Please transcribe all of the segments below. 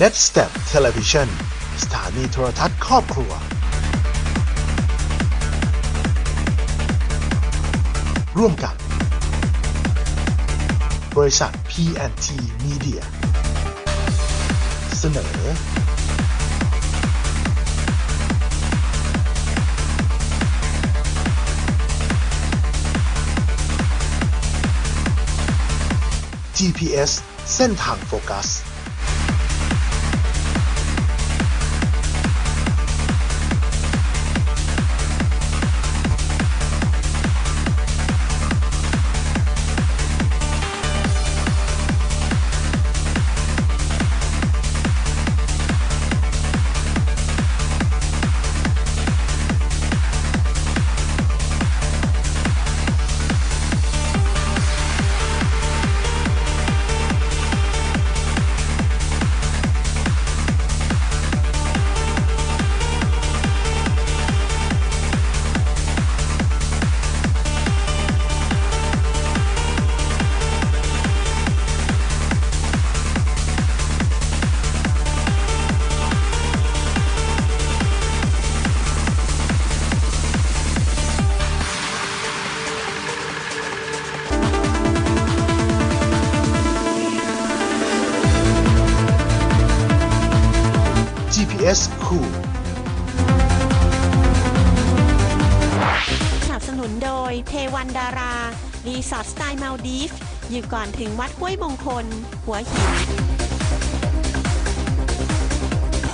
Next Step Television สถานีโทรทัศน์ครอบครัว ร่วมกับบริษัท P&T Media เสนอ GPS เส้นทางโฟกัส GPS Cool สนับสนุนโดยเทวันดารา รีสอร์ทสไตล์มาลดีฟ อยู่ก่อนถึงวัดห้วยมงคล หัวหิน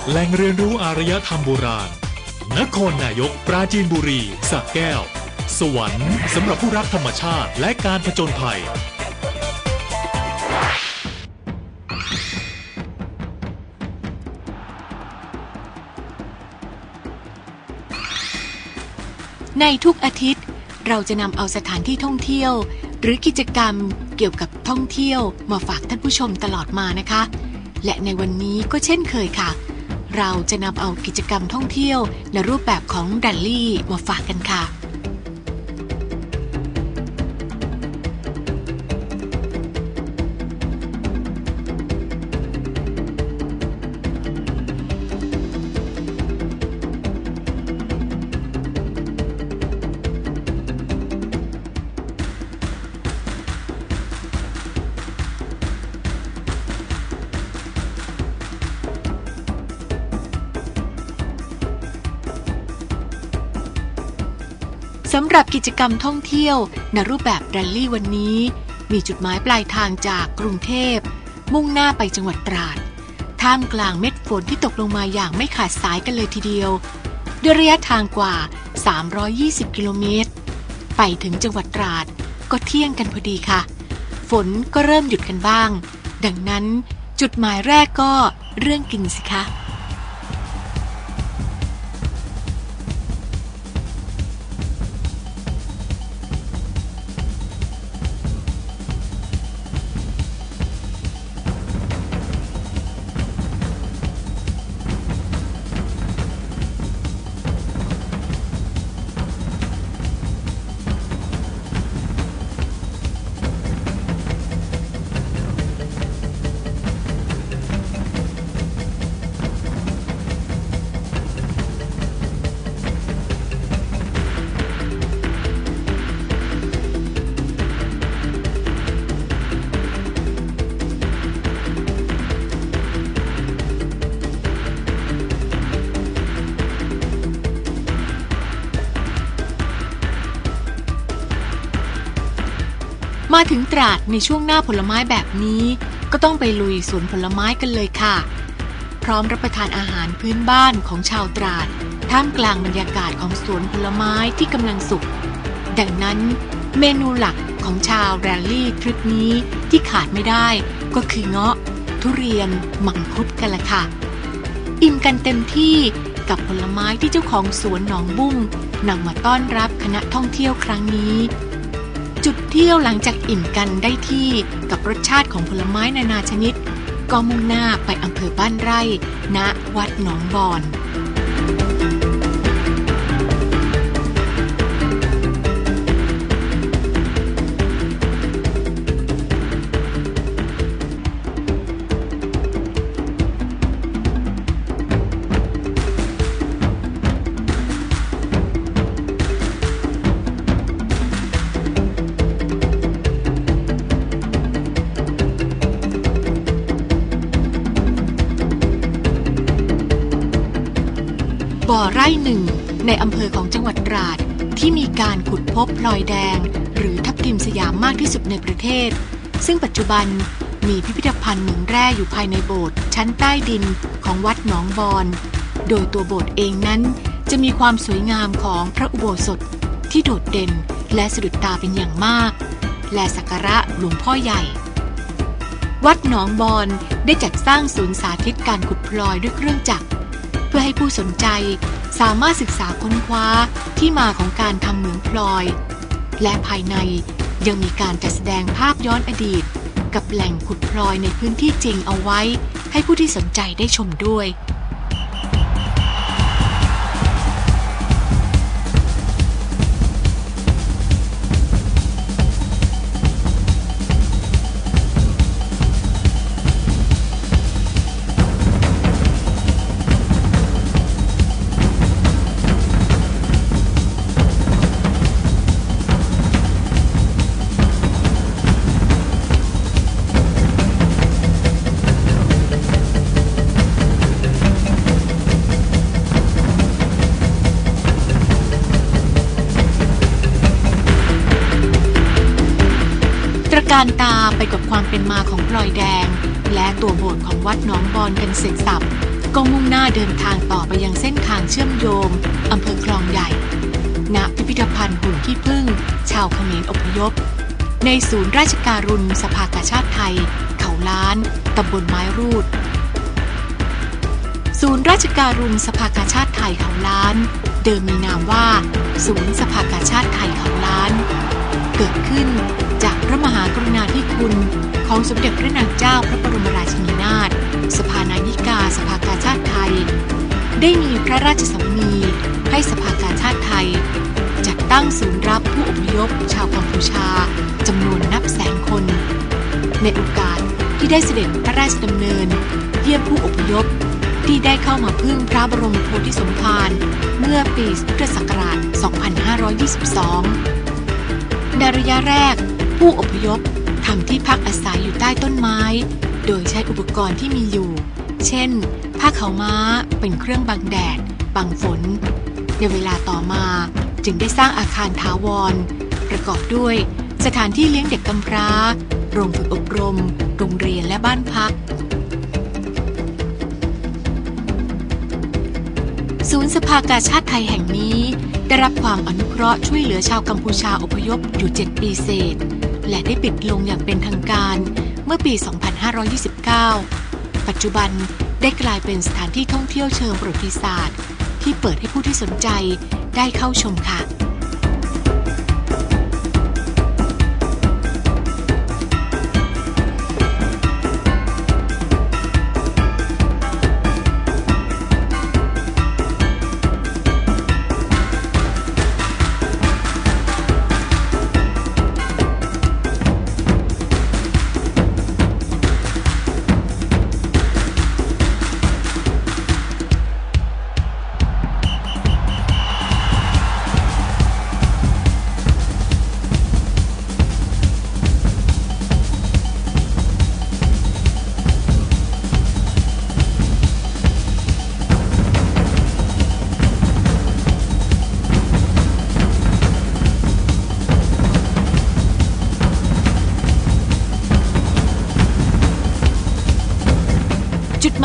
แหล่งเรียนรู้อารยธรรมโบราณ นครนายก ปราจีนบุรีสระแก้ว สวรรค์สำหรับผู้รักธรรมชาติและการผจญภัย ในทุกอาทิตย์เราจะนำเอาสถานที่ท่องเที่ยว หรือกิจกรรมเกี่ยวกับท่องเที่ยวมาฝากท่านผู้ชมตลอดมานะคะ และในวันนี้ก็เช่นเคยค่ะ เราจะนำเอากิจกรรมท่องเที่ยวในรูปแบบของดัลลี่มาฝากกันค่ะ สำหรับกิจกรรมท่องเที่ยวในรูปแบบแรลลี่วันนี้ มีจุดหมายปลายทางจากกรุงเทพ มุ่งหน้าไปจังหวัดตราด ท่ามกลางเม็ดฝนที่ตกลงมาอย่างไม่ขาดสายกันเลยทีเดียวด้วยระยะทางกว่า 320 กิโลเมตร ไปถึงจังหวัดตราด ก็เที่ยงกันพอดีค่ะ ฝนก็เริ่มหยุดกันบ้าง ดังนั้นจุดหมายแรกก็เรื่องกินสิคะ มาถึงตราดในช่วงหน้าผลไม้แบบนี้ ก็ต้องไปลุยสวนผลไม้กันเลยค่ะ พร้อมรับประทานอาหารพื้นบ้านของชาวตราด ท่ามกลางบรรยากาศของสวนผลไม้ที่กำลังสุก ดังนั้นเมนูหลักของชาวแรลลี่ทริปนี้ที่ขาดไม่ได้ก็คือเงาะ ทุเรียน มังคุดกันละค่ะ อิ่มกันเต็มที่กับผลไม้ที่เจ้าของสวนหนองบุ้งนำมาต้อนรับคณะท่องเที่ยวครั้งนี้ จุดเที่ยวหลังจากอิ่มกันได้ที่กับรสชาติของผลไม้นานาชนิด ก็มุ่งหน้าไปอำเภอบ้านไร่ ณ วัดหนองบอน บ่อไร่หนึ่ง ในอำเภอของจังหวัดตราด ที่มีการขุดพบพลอยแดง หรือทับทิมสยามมากที่สุดในประเทศ ซึ่งปัจจุบันมีพิพิธภัณฑ์เหมืองแร่อยู่ภายในโบสถ์ชั้นใต้ดินของวัดหนองบอนโดยตัวโบสถ์เองนั้นจะมีความสวยงามของพระอุโบสถที่โดดเด่นและสะดุดตาเป็นอย่างมาก และสักการะหลวงพ่อใหญ่ วัดหนองบอนได้จัดสร้างศูนย์สาธิตการขุดพลอยด้วยเครื่องจักร พื่อให้ผู้สนใจสามารถศึกษาค้นคว้าที่มาของการทำเหมืองพลอย และภายในยังมีการจัดแสดงภาพย้อนอดีต กับแหล่งขุดพลอยในพื้นที่จริงเอาไว้ ให้ผู้ที่สนใจได้ชมด้วย การตาไปกับความเป็นมาของพลอยแดง และตัวโบสถ์ของวัดหนองบอนกันเสร็จสับก็มุ่งหน้าเดินทางต่อไปยังเส้นทางเชื่อมโยงอำเภอคลองใหญ่ ณ พิพิธภัณฑ์หุ่นขี้ผึ้ง ชาวเขมรอพยพ ในศูนย์ราชการุณสภากาชาติไทย เขาล้านตำบลไม้รูด ศูนย์ราชการุณสภากาชาติไทยเขาล้าน เดิมมีนามว่า ศูนย์สภากาชาติไทยเขาล้าน เกิดขึ้นจากพระมหากรุณา ธิคุณของสมเด็จพระนางเจ้าพระบรมราชินีนาถ สภานายิกาสภากาชาติไทย ได้มีพระราชสวนีให้สภากาชาติไทย จัดตั้งศูนย์รับผู้อพยพชาวกัมพูชาจำนวนนับแสนคน ในโอกาสที่ได้เสด็จพระราชดำเนิน เยี่ยมผู้อพยพที่ได้เข้ามาพึ่งพระบรมโพธิสมภารเมื่อปีพุทธศักราช 2522 ในระยะแรกผู้อพยพ ทำที่พักอาศัยอยู่ใต้ต้นไม้ โดยใช้อุปกรณ์ที่มีอยู่ เช่น ผ้าขาวม้าเป็นเครื่องบังแดด บังฝน ในเวลาต่อมาจึงได้สร้างอาคารถาวร ประกอบด้วย สถานที่เลี้ยงเด็กกำพร้า โรงฝึกอบรม โรงเรียนและบ้านพัก ศูนย์สภากาชาติไทยแห่งนี้ ได้รับความอนุเคราะห์ช่วยเหลือชาวกัมพูชาอพยพอยู่ 7 ปีเศษ และได้ปิดลงอย่างเป็นทางการเมื่อปี 2529 ปัจจุบันได้กลายเป็นสถานที่ท่องเที่ยวเชิงประวัติศาสตร์ ที่เปิดให้ผู้ที่สนใจได้เข้าชมค่ะ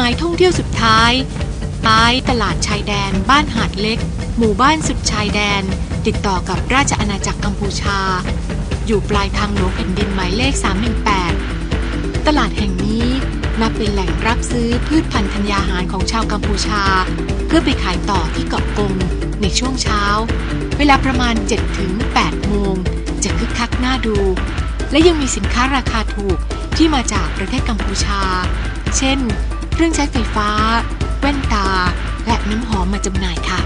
ายท่องเที่ยวสุดท้ายท้ายตลาดชายแดน บ้านหาดเล็ก หมู่บ้านสุดชายแดน ติดต่อกับราชอาณาจักรกัมพูชา อยู่ปลายทางหลวงแผ่นดินหมายเลข 318 ตลาดแห่งนี้นับเป็นแหล่งรับซื้อพืชพันธุ์ธัญญาหารของชาวกัมพูชา เพื่อไปขายต่อที่เกาะกงในช่วงเช้า เวลาประมาณ 7-8 โมง จะคึกคักน่าดู และยังมีสินค้าราคาถูกที่มาจากประเทศกัมพูชา เช่น เครื่องใช้ไฟฟ้า แว่นตา และน้ำหอมมาจำหน่ายค่ะ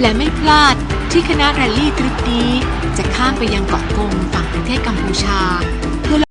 และไม่พลาดที่คณะแรลลี่ทริปนี้จะข้ามไปยังเกาะกงฝั่งประเทศกัมพูชา